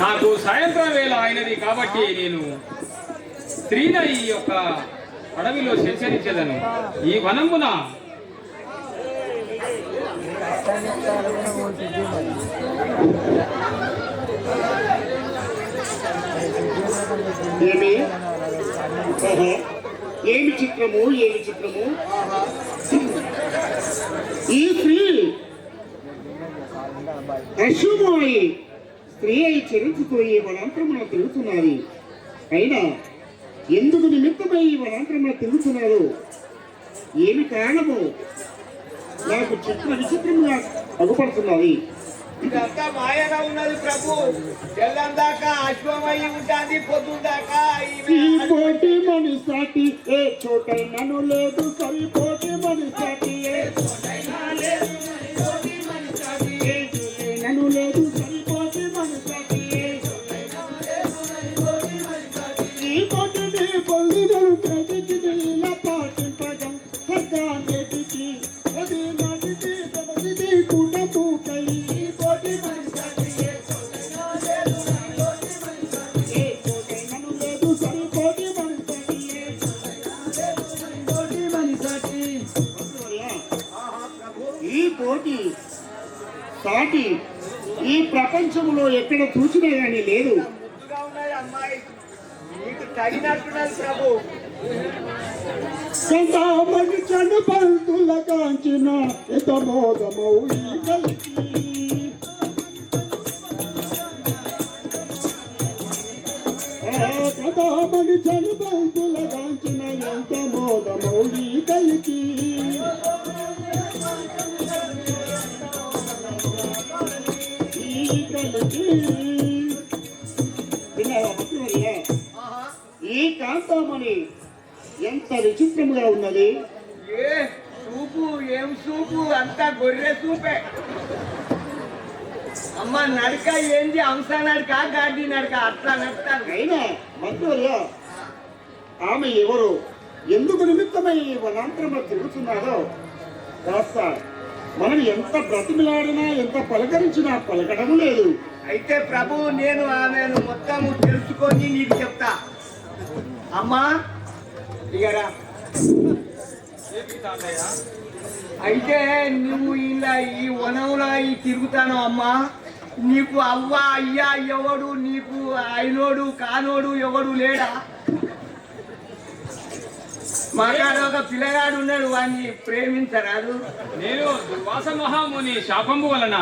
నాకు సాయంత్రం వేళ అయినది కాబట్టి నేను స్త్రీన ఈ యొక్క అడవిలో సంచరించదను. ఈ వనమున ఏమి? ఏమి చిత్రము? ఏమి చిత్రము? ఈ స్త్రీ అశుభాయి స్త్రీ అయి చరించుతో ఈ వనాంతరమున తిరుగుతున్నది అయినా ఎందుకు నిమిత్తమై ఈ వనాంతరమున తిరుగుతున్నారు? ఏమి కారణము? నాకు చిత్ర విచిత్రముగా అగుపడుతున్నది ఇదంతా మాయగా ఉన్నది ప్రభు. తెల్లం దాకా అశ్వమయ్యి ఉంటుంది పొద్దున్న దాకా ఈ ఈమె పోటీ మనిషాటి ఏ చోటైనను లేదు సరిపోటీ మనిషాటి ఏ చోటైనను లేదు. చూసినా కానీ లేదు. ముద్దుగా ఉన్నది అమ్మాయి. నీకు తగినట్టున్నది ప్రభు. సంతామణి చను పంతుల కాంచిన ఎతమోదమౌ ఈ కలికి విచిత్రముగా ఉన్నది? ఏ సూపు ఏం సూపు? అంతా గొర్రె సూపే. అమ్మ నడక ఏంది? అంశ నడక గాడి నడక? అట్లా నడుస్తాను అయినా మంత్రులు ఆమె ఎవరు? ఎందుకు నిమిత్తమై వనాంతరంలో తిరుగుతున్నారో కాస్త మనం ఎంత బ్రతిమిలాడినా ఎంత పలకరించినా పలకడం లేదు. అయితే ప్రభు నేను ఆమెను మొత్తం తెలుసుకొని నీకు చెప్తా. అమ్మా ఇగరా అయితే నువ్వు ఇలా ఈ వనంలో ఈ తిరుగుతాను అమ్మా. నీకు అవ్వ అయ్యా ఎవడు నీకు అయినోడు కానోడు ఎవడు లేడా? మాకాడ ఒక పిల్లగాడు ఉన్నాడు వాడిని ప్రేమించరాదు. నేను దుర్వాస మహాముని శాపంబు వలన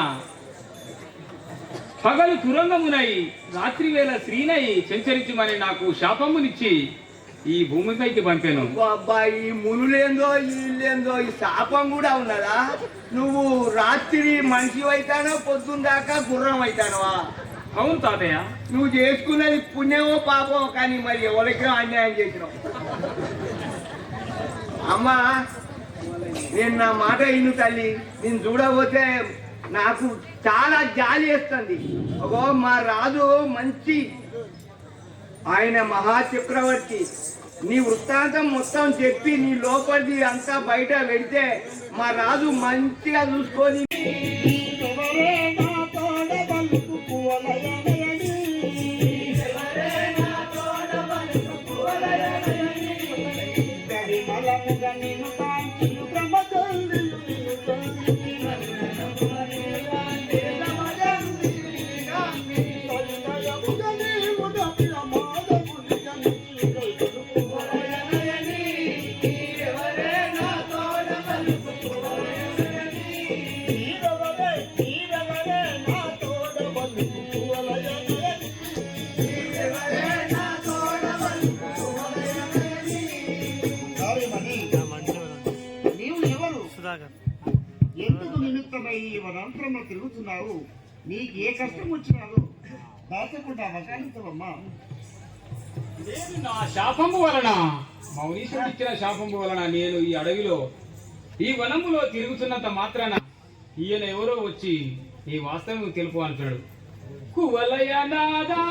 పగలు తురంగమునై రాత్రి వేళ సంచరించమని నాకు శాపమునిచ్చి ఈ భూమిపైకి పంపాను. అబ్బా ఈ మునులేందో వీళ్ళేందో ఈ శాపం కూడా ఉన్నదా? నువ్వు రాత్రి మనిషి అవుతానో పొద్దున్న దాకా గుర్రం అవుతానవా అవును తాతయ్య. నువ్వు చేసుకున్నది పుణ్యమో పాపమో కానీ మరి ఎవరికో అన్యాయం చేసినావు. అమ్మా నేను నా మాట ఇను తల్లి. నేను చూడబోతే నాకు చాలా జాలి వేస్తుంది. ఒక మా రాజు మంచి ఆయన మహా చక్రవర్తి నీ వృత్తాంతం మొత్తం చెప్పి నీ లోపలిది అంతా బయట పెడితే మా రాజు మంచిగా చూసుకొని శాపము వలన మౌనీశుడు ఇచ్చిన శాపము వలన నేను ఈ అడవిలో ఈ వనములో తిరుగుతున్నంత మాత్రాన ఈయన ఎవరో వచ్చి ఈ వాస్తవం తెలుపు అంటాడు. కువలయనాదా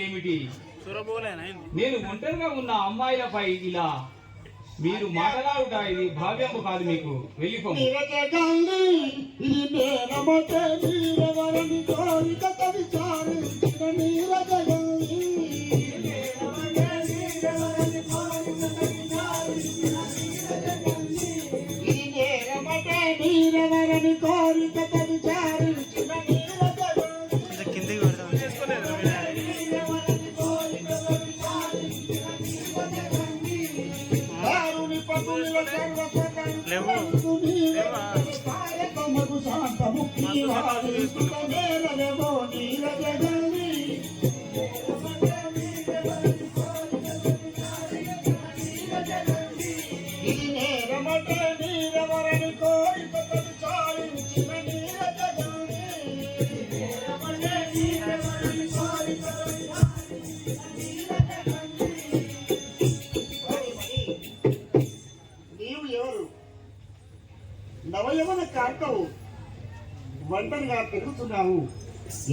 ఏమిటి? నేను ఒంటరిగా ఉన్న అమ్మాయిలపై ఇలా మీరు మాటలాడుట ఇది భావ్యము కాదు మీకు. వెళ్ళిపోయి కోరిక తిరుగుతున్నావు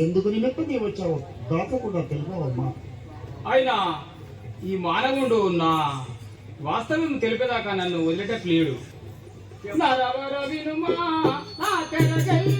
ఎందుకు నిమిత్తం నీవు వచ్చావు? దాచకుండా తెలుపవమ్మా ఆయన ఈ మానవుడు నా వాస్తవం తెలిపేదాకా నన్ను వదిలేటట్లేడు. రవి రవి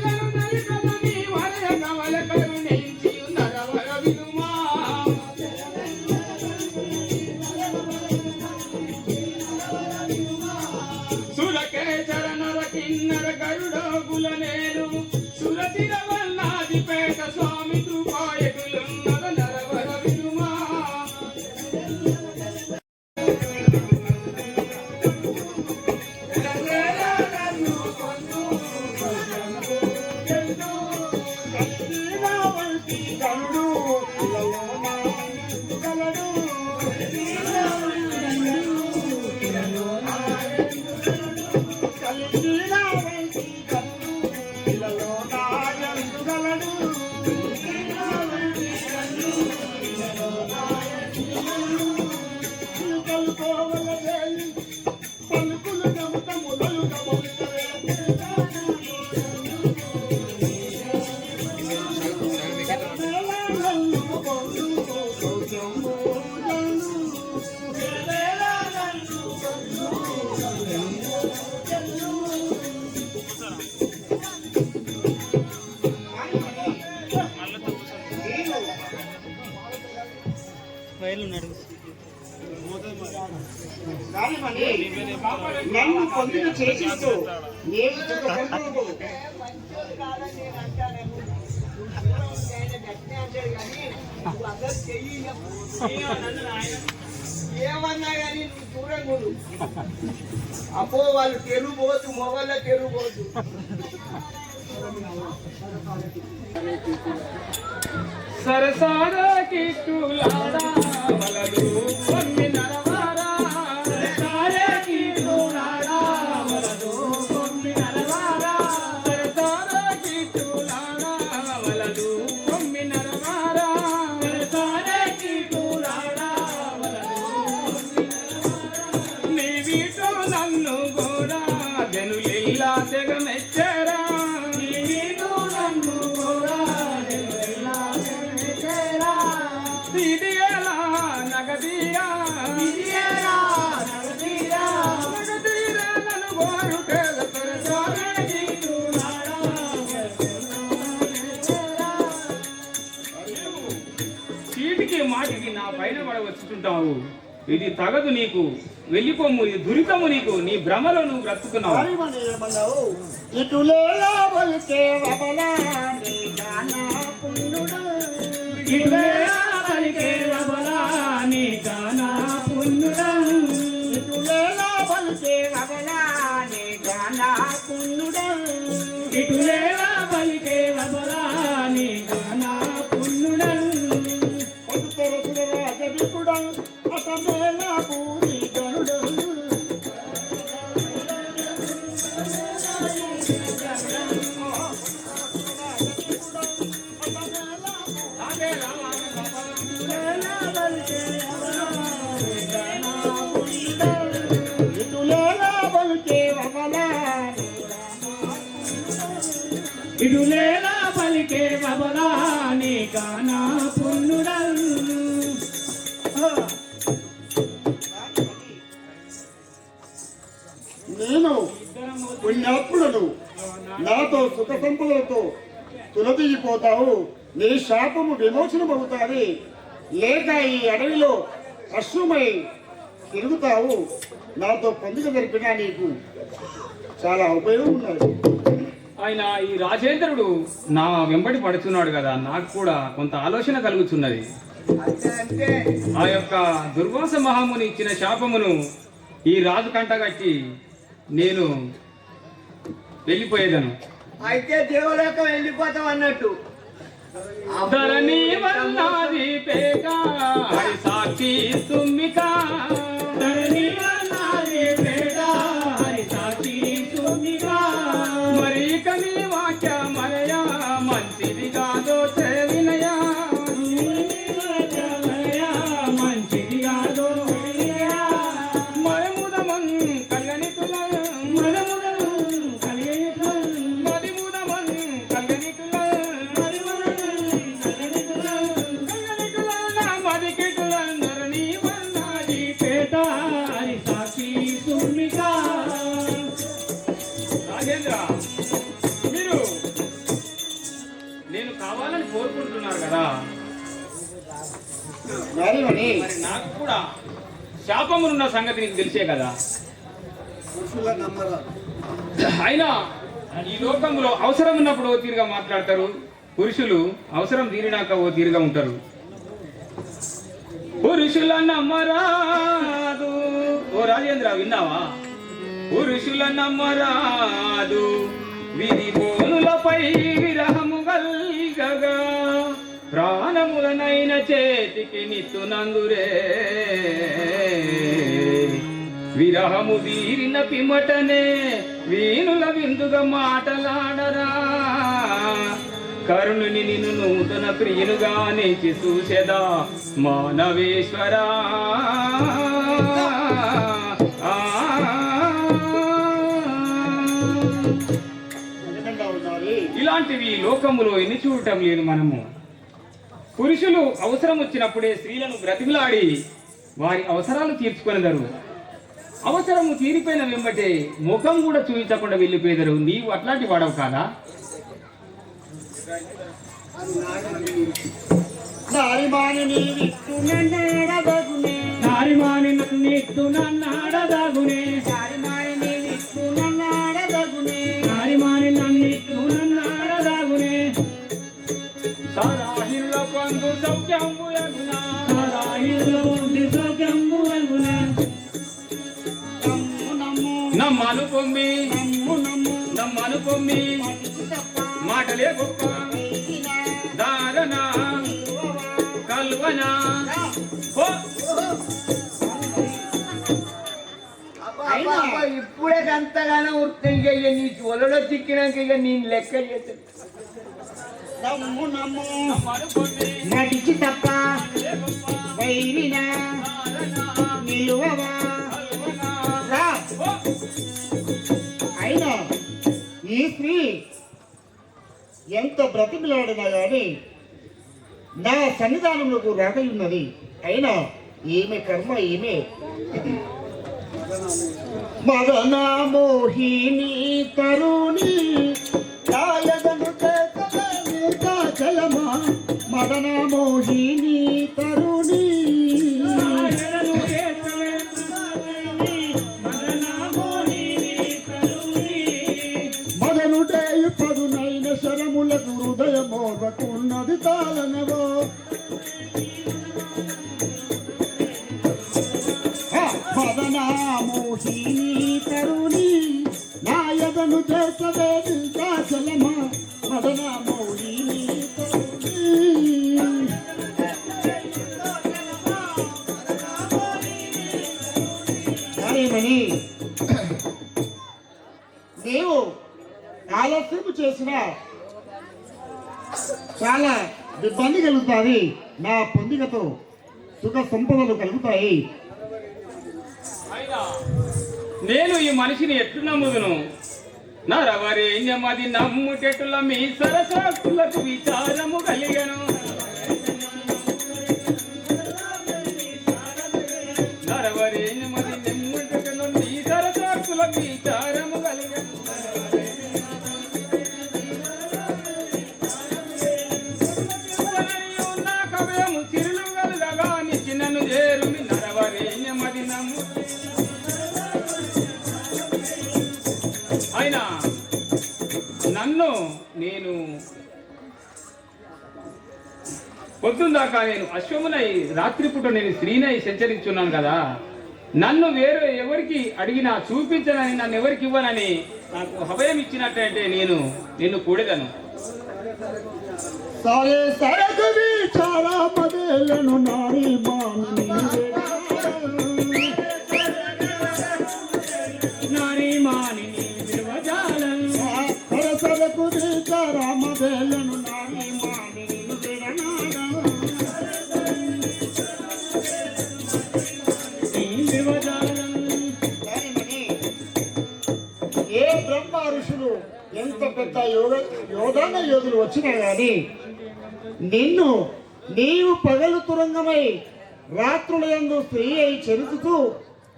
నన్ను పొందుకు చేసిస్తూ నేను ఏమన్నా కానీ నువ్వు దూరంగా అపో వాళ్ళు తెలుగు పోదు తెలుగు పోదు కిట్టులా చీటికి మాటికి నా పైన పడవచ్చుతుంటావు ఇది తగదు నీకు. వెళ్ళిపోము ఇది దురితము నీకు. నీ భ్రమలను నువ్వు బ్రతుకున్నావు 내 గానా నేను పుణ్యాత్ముడను నాతో సుఖ సంపదలతో తులతీగిపోతావు నీ శాపము విమోచనమవుతాది. లేక ఈ అడవిలో అశ్వమై తిరుగుతావు. నాతో పండుగ జరిపినా నీకు చాలా ఉపయోగం ఉన్నది. ఆయన ఈ రాజేంద్రుడు నా వెంబడి పడుతున్నాడు కదా నాకు కూడా కొంత ఆలోచన కలుగుతున్నది. ఆ యొక్క దుర్వాస మహాముని ఇచ్చిన శాపమును ఈ రాజు కంటగట్టి నేను వెళ్ళిపోయేదను. అయితే దేవులోకం వెళ్ళిపోతాం అన్నట్టు. ధరణి వల్లాది పేక సాక్షి సుమ్మిక మీరు నేను కావాలని కోరుకుంటున్నారు కదా మరి నాకు కూడా శాపమునున్న సంగతి నీకు తెలిసే కదా. నమ్మరా అయినా ఈ లోకంలో అవసరం ఉన్నప్పుడు ఓ తీరుగా మాట్లాడతారు. పురుషులు అవసరం తీరినాక ఓ తీరుగా ఉంటారు. పురుషుల నమ్మరాదు ఓ రాజేంద్ర విన్నావా? పురుషుల నమ్మరాదు విధి బోనులపై విరహము గల్గగా. ప్రాణములనైన చేతికి నిత్తునందురే విరహము తీరిన పిమటనే వీణుల విందుగా మాటలాడరా. కరుణుని నిన్ను నూతన ప్రియునుగా నేచి చూసెదా మానవేశ్వరా. ఇలాంటివి లోకములో ఎన్ని చూడటం లేదు మనము. పురుషులు అవసరం వచ్చినప్పుడే స్త్రీలను బ్రతిమిలాడి వారి అవసరాలు తీర్చుకొనదరు. అవసరము తీరిపోయిన వెంబటే ముఖం కూడా చూపించకుండా వెళ్ళిపోయేదరు. నీవు అట్లాంటి వాడవు కాదా? నారిమాని నీ విష్ణునడదగునే నారిమాని నన్నిత్తు నన్నాడదాగునే పొమ్మి మాటలే గొప్ప. దారణ కల్వన. ఇప్పుడే అంతగానో వస్తాయి ఇక నీ ఒలలో చిక్కినాక ఇక నేను లెక్క నడిచి తప్ప. వైరిన నిలువవా. స్త్రీ ఎంత బ్రతిమలాడినా కానీ నా సన్నిధానంలోకి రాగలున్నది అయినా ఈమె కర్మ ఈమె మదన మోహిని తరుణి కాయదను కాచలమా? మరణ మోహిని తరు సరేమని నీవు ఆలస్యం చేసిన చాలా ఇబ్బంది కలుగుతుంది. నా పొందికతో సుఖ సంపదలు కలుగుతాయి. నేను ఈ మనిషిని ఎట్లు నమ్ముదును? నరవరేణ్యమది నమ్ముటెటుల మీ సరసాకులకు విచారము కలిగను. పొద్దుందాకా నేను అశ్వమునై రాత్రిపూట నేను స్త్రీనై సంచరించున్నాను కదా నన్ను వేరే ఎవరికి అడిగినా చూపించనని నన్ను ఎవరికి ఇవ్వనని నాకు అభయం ఇచ్చినట్టయితే నేను నిన్ను కూడదను సరే సరే చాలా పదేళ్ళను యోధాన యోధులు వచ్చినా గాని నిన్ను నీవు పగలు తురంగమై రాత్రుల యందు స్త్రీ అయి చెరుకుతూ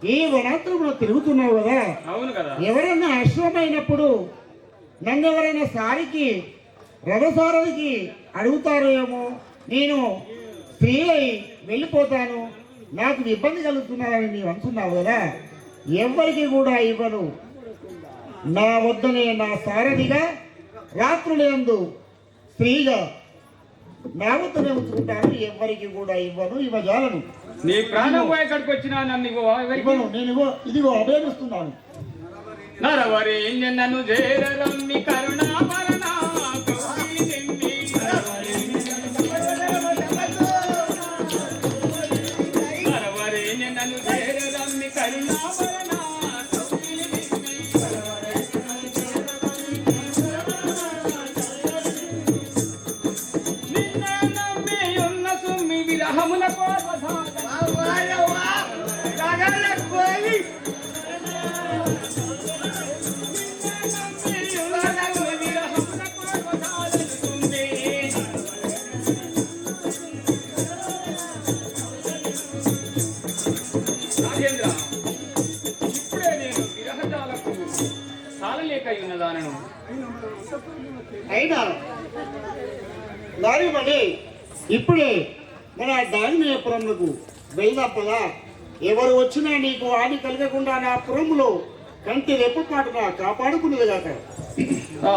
ఈ వనాంతరంలో తిరుగుతున్నావు కదా? అవును కదా. ఎవరైనా అశ్వమైనప్పుడు నన్ను ఎవరైనా సారికి రథసారథికి అడుగుతారో ఏమో? నేను స్త్రీ అయి వెళ్ళిపోతాను. నాకు ఇబ్బంది కలుగుతున్నారని నీవు అంటున్నావు కదా? ఎవరికి కూడా ఇవ్వను. నా వద్దనే నా సారథిగా రాత్రులందు స్త్రీగా నా వద్దనే ఉంచుకుంటాను ఎవరికి కూడా ఇవ్వను ఇవ్వజాలను. నీ ప్రాణం పోయి ఎక్కడికి వచ్చినా నన్ను ఇవ్వను నేను ఇవ్వ ఇదిగో అభేదిస్తున్నాను. నరవరేణ్య నన్ను అయినా నారీమణి ఇప్పుడే మన దానిమయపురంకు వెళ్దాం పదా ఎవరు వచ్చినా నీకు హాని కలగకుండా నా పురములో కంటి రెప్పపాటున కాపాడుకున్నది కాక. ఆ,